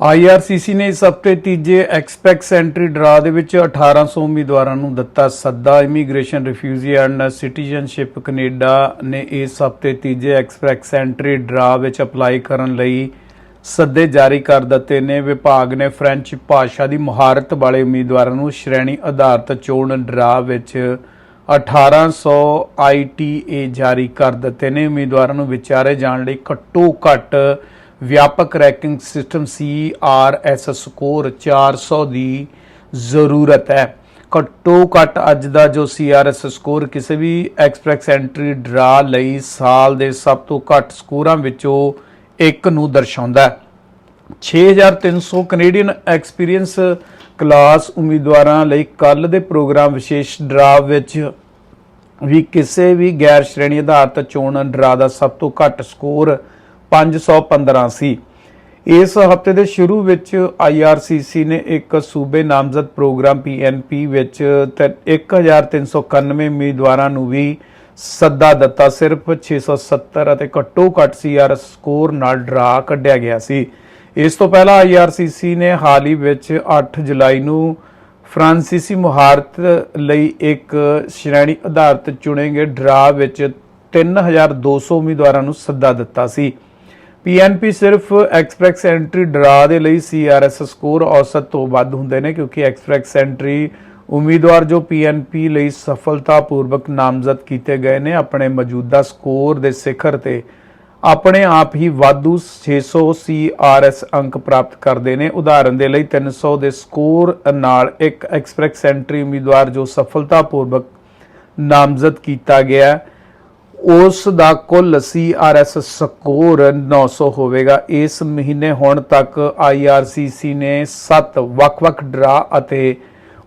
IRCC ਨੇ ਇਸ ਹਫ਼ਤੇ ਤੀਜੇ ਐਕਸਪੈਕਸ ਐਂਟਰੀ ਡਰਾ ਦੇ ਵਿੱਚ 1800 ਉਮੀਦਵਾਰਾਂ ਨੂੰ ਦਿੱਤਾ ਸੱਦਾ। Immigration refugee and citizenship Canada ਨੇ ਇਸ ਹਫ਼ਤੇ ਤੀਜੇ ਐਕਸਪੈਕਸ ਐਂਟਰੀ ਡਰਾ ਵਿੱਚ ਅਪਲਾਈ ਕਰਨ ਲਈ ਸੱਦੇ ਜਾਰੀ ਕਰ ਦਿੱਤੇ ਨੇ। ਵਿਭਾਗ ਨੇ ਫ੍ਰੈਂਚ ਭਾਸ਼ਾ ਦੀ ਮਹਾਰਤ ਵਾਲੇ ਉਮੀਦਵਾਰਾਂ ਨੂੰ ਸ਼੍ਰੇਣੀ ਆਧਾਰਿਤ ਚੋਣ ਡਰਾ ਵਿੱਚ 1800 ITA ਜਾਰੀ ਕਰ ਦਿੱਤੇ ਨੇ। ਉਮੀਦਵਾਰਾਂ ਨੂੰ ਵਿਚਾਰੇ ਜਾਣ ਲਈ ਘੱਟੋ ਘੱਟ ਵਿਆਪਕ ਰੈਂਕਿੰਗ ਸਿਸਟਮ CRS ਸਕੋਰ 400 ਦੀ ਜ਼ਰੂਰਤ ਹੈ। ਘੱਟੋ ਘੱਟ ਅੱਜ ਦਾ ਜੋ CRS ਸਕੋਰ ਕਿਸੇ ਵੀ ਐਕਸਪ੍ਰੈਸ ਐਂਟਰੀ ਡਰਾ ਲਈ ਸਾਲ ਦੇ ਸਭ ਤੋਂ ਘੱਟ ਸਕੋਰਾਂ ਵਿੱਚੋਂ ਇੱਕ ਨੂੰ ਦਰਸਾਉਂਦਾ ਹੈ। 6300 ਕੈਨੇਡੀਅਨ ਐਕਸਪੀਰੀਅੰਸ ਕਲਾਸ ਉਮੀਦਵਾਰਾਂ ਲਈ ਕੱਲ ਦੇ ਪ੍ਰੋਗਰਾਮ ਵਿਸ਼ੇਸ਼ ਡਰਾ ਵਿੱਚ ਵੀ ਕਿਸੇ ਵੀ ਗੈਰ ਸ਼੍ਰੇਣੀ ਆਧਾਰਿਤ ਚੋਣ ਡਰਾ ਦਾ ਸਭ ਤੋਂ ਘੱਟ ਸਕੋਰ 515 ਸੀ ਇਸ ਹਫ਼ਤੇ ਦੇ ਸ਼ੁਰੂ ਵਿੱਚ IRCC ਨੇ ਇੱਕ ਸੂਬੇ ਨਾਮਜ਼ਦ ਪ੍ਰੋਗਰਾਮ PNP ਵਿੱਚ ਤੇ 1391 ਉਮੀਦਵਾਰਾਂ ਨੂੰ ਵੀ ਸੱਦਾ ਦਿੱਤਾ। ਸਿਰਫ 670 ਅਤੇ ਘੱਟੋ ਘੱਟ CRS ਸਕੋਰ ਨਾਲ ਡਰਾ ਕੱਢਿਆ ਗਿਆ ਸੀ। ਇਸ ਤੋਂ ਪਹਿਲਾਂ IRCC ਨੇ ਹਾਲ ਹੀ ਵਿੱਚ 8 ਜੁਲਾਈ ਨੂੰ ਫ੍ਰਾਂਸੀਸੀ ਮੁਹਾਰਤ ਲਈ ਇੱਕ ਸ਼੍ਰੇਣੀ ਆਧਾਰਿਤ ਚੁਣੇ ਗਏ ਡਰਾ ਵਿੱਚ 3200 ਉਮੀਦਵਾਰਾਂ ਨੂੰ ਸੱਦਾ ਦਿੱਤਾ ਸੀ। ਪੀਐਨਪੀ ਸਿਰਫ ਐਕਸਪ੍ਰੈਸ ਐਂਟਰੀ ਡਰਾ ਦੇ ਲਈ ਸੀਆਰਐਸ ਸਕੋਰ ਔਸਤ ਤੋਂ ਵੱਧ ਹੁੰਦੇ ਨੇ ਕਿਉਂਕਿ ਐਕਸਪ੍ਰੈਸ ਐਂਟਰੀ ਉਮੀਦਵਾਰ ਜੋ ਪੀਐਨਪੀ ਲਈ ਸਫਲਤਾਪੂਰਵਕ ਨਾਮਜ਼ਦ ਕੀਤੇ ਗਏ ਨੇ ਆਪਣੇ ਮੌਜੂਦਾ ਸਕੋਰ ਦੇ ਸਿਖਰ ਤੇ ਆਪਣੇ ਆਪ ਹੀ ਵਾਧੂ 600 ਸੀਆਰਐਸ ਅੰਕ ਪ੍ਰਾਪਤ ਕਰਦੇ ਨੇ। ਉਦਾਹਰਨ ਦੇ ਲਈ 300 ਦੇ ਸਕੋਰ ਨਾਲ ਇੱਕ ਐਕਸਪ੍ਰੈਸ ਐਂਟਰੀ ਉਮੀਦਵਾਰ ਜੋ ਸਫਲਤਾਪੂਰਵਕ ਨਾਮਜ਼ਦ ਕੀਤਾ ਗਿਆ ਹੈ, ਉਸ ਦਾ ਕੁੱਲ CRS ਸਕੋਰ 900 ਹੋਵੇਗਾ। ਇਸ ਮਹੀਨੇ ਹੁਣ ਤੱਕ IRCC ਨੇ 7 ਵੱਖ-ਵੱਖ ਡਰਾ ਅਤੇ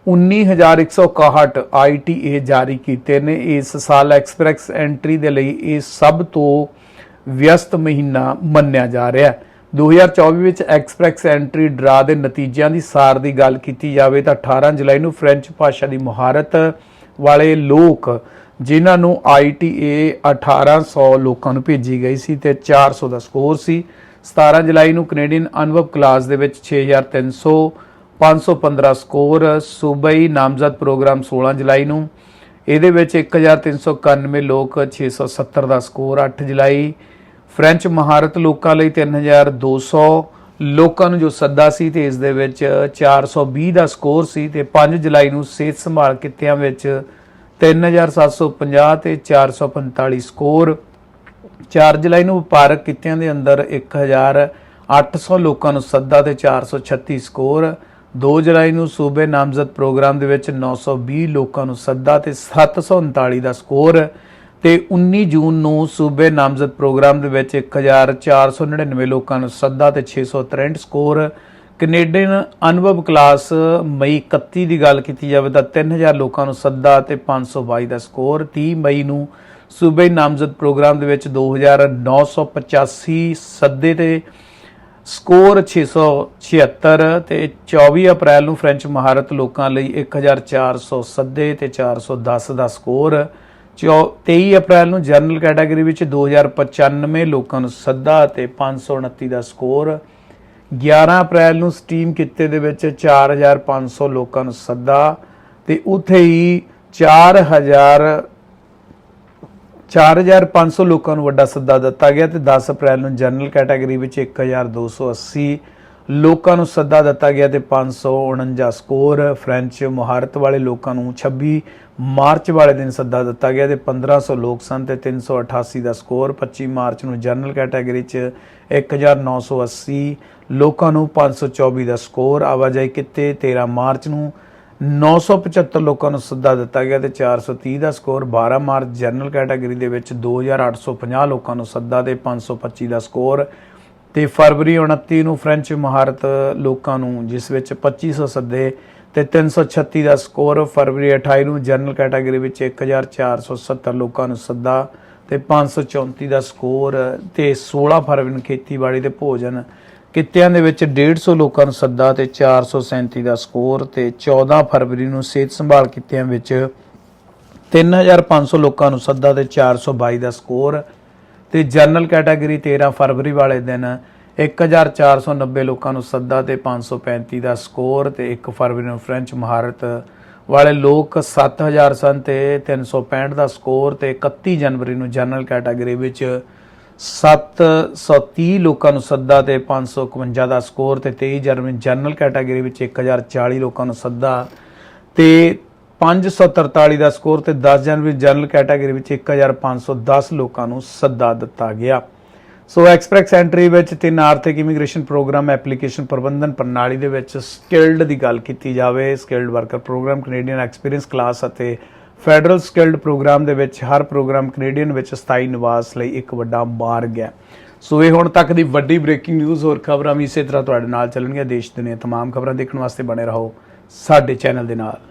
19161 ITA ਜਾਰੀ ਕੀਤੇ ਨੇ। ਇਸ ਸਾਲ ਐਕਸਪ੍ਰੈਸ ਐਂਟਰੀ ਦੇ ਲਈ ਇਹ ਸਭ ਤੋਂ ਵਿਅਸਤ ਮਹੀਨਾ ਮੰਨਿਆ ਜਾ ਰਿਹਾ ਹੈ। 2024 ਵਿੱਚ ਐਕਸਪ੍ਰੈਸ ਐਂਟਰੀ ਡਰਾ ਦੇ ਨਤੀਜਿਆਂ ਦੀ ਸਾਰ ਦੀ ਗੱਲ ਕੀਤੀ ਜਾਵੇ ਤਾਂ 18 ਜੁਲਾਈ ਨੂੰ ਫ੍ਰੈਂਚ ਭਾਸ਼ਾ ਦੀ ਮੁਹਾਰਤ ਵਾਲੇ ਲੋਕ ਜਿਨ੍ਹਾਂ ਨੂੰ ITA 1800 ਲੋਕਾਂ ਨੂੰ ਭੇਜੀ ਗਈ ਸੀ ਤੇ 400 ਦਾ ਸਕੋਰ ਸੀ। 17 ਜੁਲਾਈ ਨੂੰ ਕੈਨੇਡੀਅਨ ਅਨੁਭਵ ਕਲਾਸ ਦੇ ਵਿੱਚ 6300 515 ਸਕੋਰ, ਸੂਬਾਈ ਨਾਮਜ਼ਦ ਪ੍ਰੋਗਰਾਮ 16 ਜੁਲਾਈ ਨੂੰ। ਇਹਦੇ ਵਿੱਚ 1391 ਲੋਕ 670 ਦਾ ਸਕੋਰ 8 ਜੁਲਾਈ। ਫ੍ਰੈਂਚ ਮਹਾਰਤ ਲੋਕਾਂ ਲਈ 3200 ਲੋਕਾਂ ਨੂੰ ਜੋ ਸੱਦਾ ਸੀ ਤੇ ਇਸ ਦੇ ਵਿੱਚ 420 ਦਾ ਸਕੋਰ ਸੀ ਤੇ 5 ਜੁਲਾਈ ਨੂੰ ਸਿਹਤ ਸੰਭਾਲ ਕਿੱਤਿਆਂ ਵਿੱਚ 3750 ਤੇ 445 ਸਕੋਰ। 4 ਜੁਲਾਈ ਨੂੰ ਵਪਾਰਕ ਕਿੱਤਿਆਂ ਦੇ ਅੰਦਰ 1800 ਲੋਕਾਂ ਨੂੰ ਸੱਦਾ ਤੇ 436 ਸਕੋਰ। 2 ਜੁਲਾਈ ਨੂੰ ਸੂਬੇ ਨਾਮਜ਼ਦ ਪ੍ਰੋਗਰਾਮ ਦੇ ਵਿੱਚ 920 ਲੋਕਾਂ ਨੂੰ ਸੱਦਾ ਤੇ 739 ਦਾ ਸਕੋਰ। ਤੇ 19 ਜੂਨ ਨੂੰ ਸੂਬੇ ਨਾਮਜ਼ਦ ਪ੍ਰੋਗਰਾਮ ਦੇ ਵਿੱਚ 1499 ਲੋਕਾਂ ਨੂੰ ਸੱਦਾ ਤੇ 663 ਸਕੋਰ, ਕੈਨੇਡੀਅਨ ਅਨੁਭਵ ਕਲਾਸ ਮਈ 31 ਦੀ ਗੱਲ ਕੀਤੀ ਜਾਵੇ ਤਾਂ 3000 ਲੋਕਾਂ ਨੂੰ ਸੱਦਾ ਤੇ 522 ਦਾ ਸਕੋਰ 30 ਮਈ ਨੂੰ ਸੂਬੇ ਨਾਮਜ਼ਦ ਪ੍ਰੋਗਰਾਮ ਦੇ ਵਿੱਚ 2985 ਸੱਦੇ ਤੇ ਸਕੋਰ 676 ਤੇ 24 ਅਪ੍ਰੈਲ ਨੂੰ ਫ੍ਰੈਂਚ ਮਹਾਰਤ ਲੋਕਾਂ ਲਈ 1400 ਸੱਦੇ ਤੇ 410 ਦਾ ਸਕੋਰ 23 ਅਪ੍ਰੈਲ ਨੂੰ ਜਨਰਲ ਕੈਟਾਗਰੀ ਵਿੱਚ 2095 ਲੋਕਾਂ ਨੂੰ ਸੱਦਾ ਤੇ 529 ਦਾ ਸਕੋਰ। 11 ਅਪ੍ਰੈਲ ਨੂੰ ਸਟੀਮ ਕਿੱਤੇ ਦੇ ਵਿੱਚ 4500 ਲੋਕਾਂ ਨੂੰ ਸੱਦਾ ਤੇ ਉੱਥੇ ਹੀ 4000 4500 ਲੋਕਾਂ ਨੂੰ ਵੱਡਾ ਸੱਦਾ ਦਿੱਤਾ ਗਿਆ ਤੇ 10 ਅਪ੍ਰੈਲ ਨੂੰ ਜਨਰਲ ਕੈਟਾਗਰੀ ਵਿੱਚ 1280 ਲੋਕਾਂ ਨੂੰ ਸੱਦਾ ਦਿੱਤਾ ਗਿਆ ਤੇ 549 ਸਕੋਰ ਫ੍ਰੈਂਚ ਮੁਹਾਰਤ ਵਾਲੇ ਲੋਕਾਂ ਨੂੰ 26 ਮਾਰਚ ਵਾਲੇ ਦਿਨ ਸੱਦਾ ਦਿੱਤਾ ਗਿਆ ਤੇ 1500 ਲੋਕ ਸਨ ਤੇ 388 ਦਾ ਸਕੋਰ। 25 ਮਾਰਚ ਨੂੰ ਜਨਰਲ ਕੈਟਾਗਰੀ 'ਚ 1980 ਲੋਕਾਂ ਨੂੰ 524 ਦਾ ਸਕੋਰ। ਆਵਾਜਾਈ ਕਿਤੇ 13 ਮਾਰਚ ਨੂੰ 975 ਲੋਕਾਂ ਨੂੰ ਸੱਦਾ ਦਿੱਤਾ ਗਿਆ ਤੇ 430 ਦਾ ਸਕੋਰ। 12 ਮਾਰਚ ਜਨਰਲ ਕੈਟਾਗਰੀ ਦੇ ਵਿੱਚ 2850 ਲੋਕਾਂ ਨੂੰ ਸੱਦਾ ਤੇ 525 ਦਾ ਸਕੋਰ। ਤੇ ਫਰਵਰੀ 29 ਨੂੰ ਫ੍ਰੈਂਚ ਮਹਾਰਤ ਲੋਕਾਂ ਨੂੰ, ਜਿਸ ਵਿੱਚ 2500 ਸੱਦੇ ਤੇ 336 ਦਾ ਸਕੋਰ, ਫਰਵਰੀ 28 ਨੂੰ ਜਨਰਲ ਕੈਟਾਗਰੀ ਵਿੱਚ 1470 ਲੋਕਾਂ ਨੂੰ ਸੱਦਾ ਤੇ 534 ਦਾ ਸਕੋਰ ਤੇ 16 ਫਰਵਰੀ ਨੂੰ ਖੇਤੀਬਾੜੀ ਤੇ ਭੋਜਨ, ਕਿੱਤਿਆਂ ਦੇ ਵਿੱਚ 150 ਲੋਕਾਂ ਨੂੰ ਸੱਦਾ ਤੇ 437 ਦਾ ਸਕੋਰ ਤੇ 14 ਫਰਵਰੀ ਨੂੰ ਸਿਹਤ ਸੰਭਾਲ ਕਿੱਤਿਆਂ ਵਿੱਚ 3500 ਲੋਕਾਂ ਨੂੰ ਸੱਦਾ ਤੇ 422 ਦਾ ਸਕੋਰ ਤੇ ਜਨਰਲ ਕੈਟਾਗਰੀ 13 ਫਰਵਰੀ ਵਾਲੇ ਦਿਨ 1490 ਲੋਕਾਂ ਨੂੰ ਸੱਦਾ ਤੇ 535 ਦਾ ਸਕੋਰ ਤੇ 1 ਫਰਵਰੀ ਨੂੰ ਫ੍ਰੈਂਚ ਮਹਾਰਤ ਵਾਲੇ ਲੋਕ 7000 ਸਨ ਤੇ 365 ਦਾ ਸਕੋਰ ਤੇ 31 ਜਨਵਰੀ ਨੂੰ ਜਨਰਲ ਕੈਟਾਗਰੀ ਵਿੱਚ 730 ਲੋਕਾਂ ਨੂੰ ਸੱਦਾ ਤੇ 551 ਦਾ ਸਕੋਰ ਤੇ 23 ਜਨਵਰੀ ਜਨਰਲ ਕੈਟਾਗਰੀ ਵਿੱਚ 1040 ਲੋਕਾਂ ਨੂੰ ਸੱਦਾ ਤੇ 543 ਦਾ ਸਕੋਰ ਤੇ 10 ਜਨਵਰੀ ਜਨਰਲ ਕੈਟਾਗਰੀ ਵਿੱਚ 1510 ਲੋਕਾਂ ਨੂੰ ਸੱਦਾ ਦਿੱਤਾ ਗਿਆ। ਸੋ ਐਕਸਪ੍ਰੈਸ ਐਂਟਰੀ ਵਿੱਚ ਤਿੰਨ ਆਰਥਿਕ ਇਮੀਗ੍ਰੇਸ਼ਨ ਪ੍ਰੋਗਰਾਮ, ਐਪਲੀਕੇਸ਼ਨ ਪ੍ਰਬੰਧਨ ਪ੍ਰਣਾਲੀ ਦੇ ਵਿੱਚ ਸਕਿਲਡ ਦੀ ਗੱਲ ਕੀਤੀ ਜਾਵੇ। Skilled worker programme Canadian experience class ਅਤੇ ਫੈਡਰਲ ਸਕਿਲਡ ਪ੍ਰੋਗਰਾਮ ਦੇ ਵਿੱਚ ਹਰ ਪ੍ਰੋਗਰਾਮ ਕੈਨੇਡੀਅਨ ਵਿੱਚ ਸਥਾਈ ਨਿਵਾਸ ਲਈ ਇੱਕ ਵੱਡਾ ਮਾਰਗ ਹੈ। ਸੋ ਇਹ ਹੁਣ ਤੱਕ ਦੀ ਵੱਡੀ ਬ੍ਰੇਕਿੰਗ ਨਿਊਜ਼, ਹੋਰ ਖਬਰਾਂ ਵੀ ਇਸੇ ਤਰ੍ਹਾਂ ਤੁਹਾਡੇ ਨਾਲ ਚੱਲਣਗੀਆਂ। ਦੇਸ਼ ਦੁਨੀਆ ਤਮਾਮ ਖਬਰਾਂ ਦੇਖਣ ਵਾਸਤੇ ਬਣੇ ਰਹੋ ਸਾਡੇ ਚੈਨਲ ਦੇ ਨਾਲ।